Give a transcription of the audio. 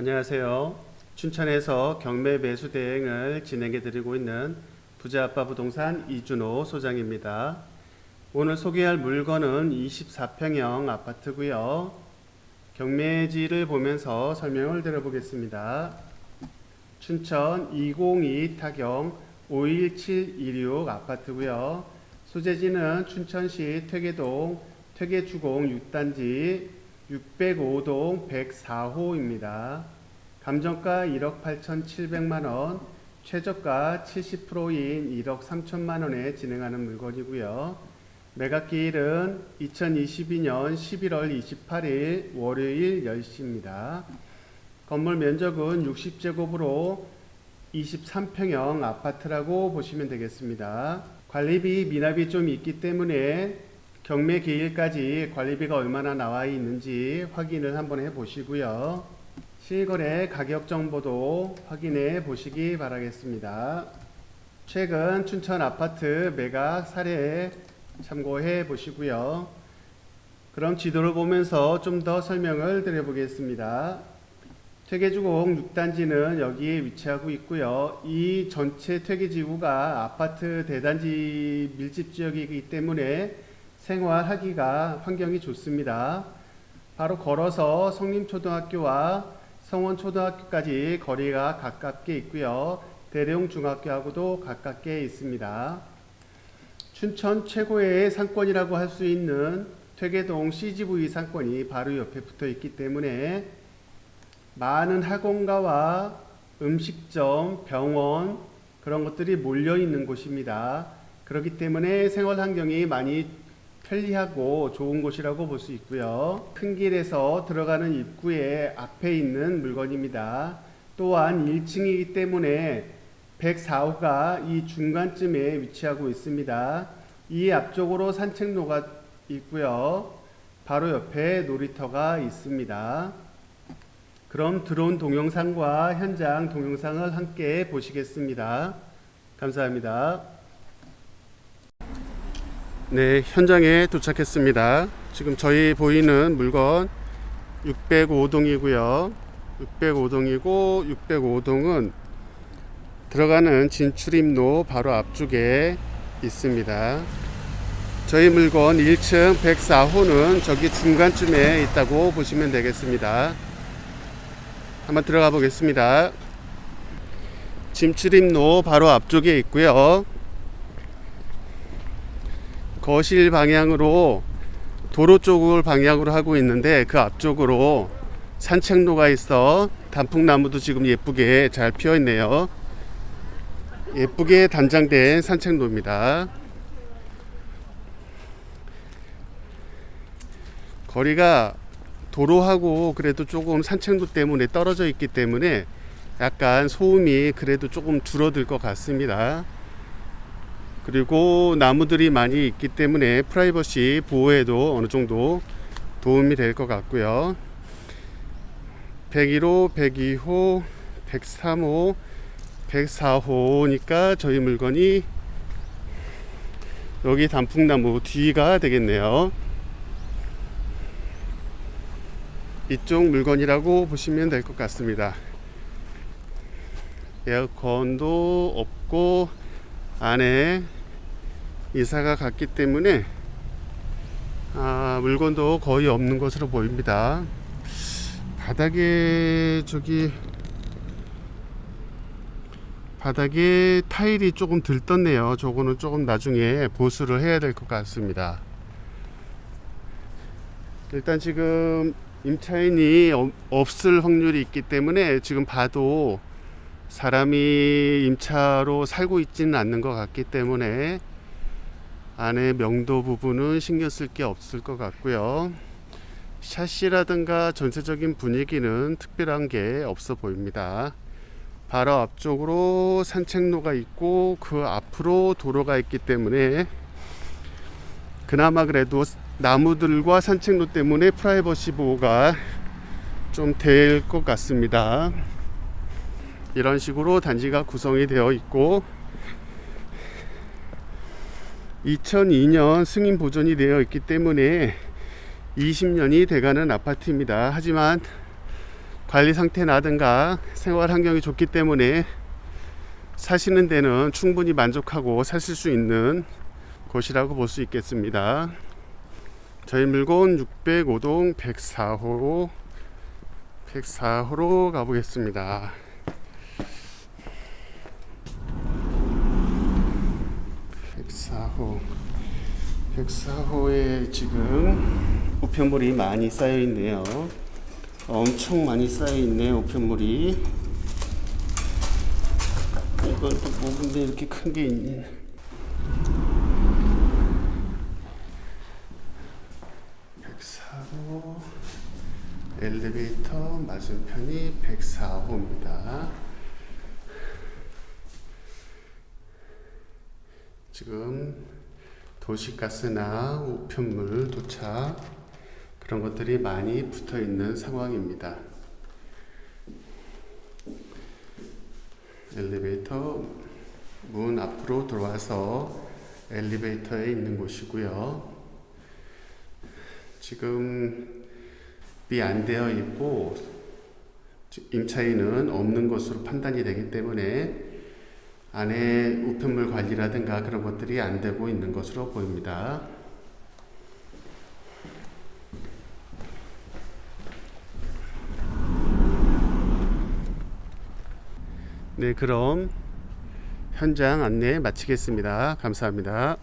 안녕하세요. 춘천에서 경매 매수 대행을 진행해 드리고 있는 부자 아빠 부동산 이준호 소장입니다. 오늘 소개할 물건은 24평형 아파트고요. 경매지를 보면서 설명을 드려보겠습니다. 춘천 202 타경 51726 아파트고요. 소재지는 춘천시 퇴계동 퇴계주공 6단지 605동 104호입니다. 감정가 1억 8,700만 원, 최저가 70%인 1억 3천만 원에 진행하는 물건이고요. 매각기일은 2022년 11월 28일 월요일 10시입니다. 건물 면적은 60제곱으로 23평형 아파트라고 보시면 되겠습니다. 관리비 미납이 좀 있기 때문에 경매 기일까지 관리비가 얼마나 나와 있는지 확인을 한번 해 보시고요. 실거래 가격 정보도 확인해 보시기 바라겠습니다. 최근 춘천 아파트 매각 사례 참고해 보시고요. 그럼 지도를 보면서 좀 더 설명을 드려보겠습니다. 퇴계주공 6단지는 여기에 위치하고 있고요. 이 전체 퇴계지구가 아파트 대단지 밀집 지역이기 때문에 생활하기가 환경이 좋습니다. 바로 걸어서 성림초등학교와 성원초등학교까지 거리가 가깝게 있고요. 대룡중학교하고도 가깝게 있습니다. 춘천 최고의 상권이라고 할 수 있는 퇴계동 CGV 상권이 바로 옆에 붙어 있기 때문에 많은 학원가와 음식점, 병원 그런 것들이 몰려 있는 곳입니다. 그렇기 때문에 생활 환경이 많이 편리하고 좋은 곳이라고 볼 수 있고요. 큰 길에서 들어가는 입구에 앞에 있는 물건입니다. 또한 1층이기 때문에 104호가 이 중간쯤에 위치하고 있습니다. 이 앞쪽으로 산책로가 있고요. 바로 옆에 놀이터가 있습니다. 그럼 드론 동영상과 현장 동영상을 함께 보시겠습니다. 감사합니다. 네, 현장에 도착했습니다. 지금 저희 보이는 물건 605동이고요. 605동이고 605동은 들어가는 진출입로 바로 앞쪽에 있습니다. 저희 물건 1층 104호는 저기 중간쯤에 있다고 보시면 되겠습니다. 한번 들어가 보겠습니다. 진출입로 바로 앞쪽에 있고요. 거실 방향으로 도로 쪽을 방향으로 하고 있는데 그 앞쪽으로 산책로가 있어 단풍나무도 지금 예쁘게 잘 피어 있네요. 예쁘게 단장된 산책로입니다. 거리가 도로하고 그래도 조금 산책로 때문에 떨어져 있기 때문에 약간 소음이 그래도 조금 줄어들 것 같습니다. 그리고 나무들이 많이 있기 때문에 프라이버시 보호에도 어느 정도 도움이 될 것 같고요. 101호, 102호, 103호, 104호니까 저희 물건이 여기 단풍나무 뒤가 되겠네요. 이쪽 물건이라고 보시면 될 것 같습니다. 에어컨도 없고 안에 이사가 갔기 때문에 아, 물건도 거의 없는 것으로 보입니다. 바닥에 저기 바닥에 타일이 조금 들떴네요. 저거는 조금 나중에 보수를 해야 될 것 같습니다. 일단 지금 임차인이 어- 없을 확률이 있기 때문에 지금 봐도 사람이 임차로 살고 있지는 않는 것 같기 때문에 안에 명도 부분은 신경 쓸 게 없을 것 같고요. 샤시라든가 전체적인 분위기는 특별한 게 없어 보입니다. 바로 앞쪽으로 산책로가 있고 그 앞으로 도로가 있기 때문에 그나마 그래도 나무들과 산책로 때문에 프라이버시 보호가 좀 될 것 같습니다. 이런 식으로 단지가 구성이 되어 있고 2002년 승인 보존이 되어 있기 때문에 20년이 돼가는 아파트입니다. 하지만 관리 상태나든가 생활 환경이 좋기 때문에 사시는 데는 충분히 만족하고 사실 수 있는 곳이라고 볼 수 있겠습니다. 저희 물건 605동 104호 104호로 가보겠습니다. 104호 104호에 지금 우편물이 많이 쌓여 있네요. 엄청 많이 쌓여 있네 우편물이. 이건 또 뭐근데 이렇게 큰 게 있니? 엘리베이터 맞은편이 104호입니다. 지금 도시가스나 우편물 도착 그런 것들이 많이 붙어 있는 상황입니다. 엘리베이터 문 앞으로 들어와서 엘리베이터에 있는 곳이고요. 지금 비안 되어 있고 임차인은 없는 것으로 판단이 되기 때문에 안에 우편물 관리라든가 그런 것들이 안 되고 있는 것으로 보입니다. 네, 그럼 현장 안내 마치겠습니다. 감사합니다.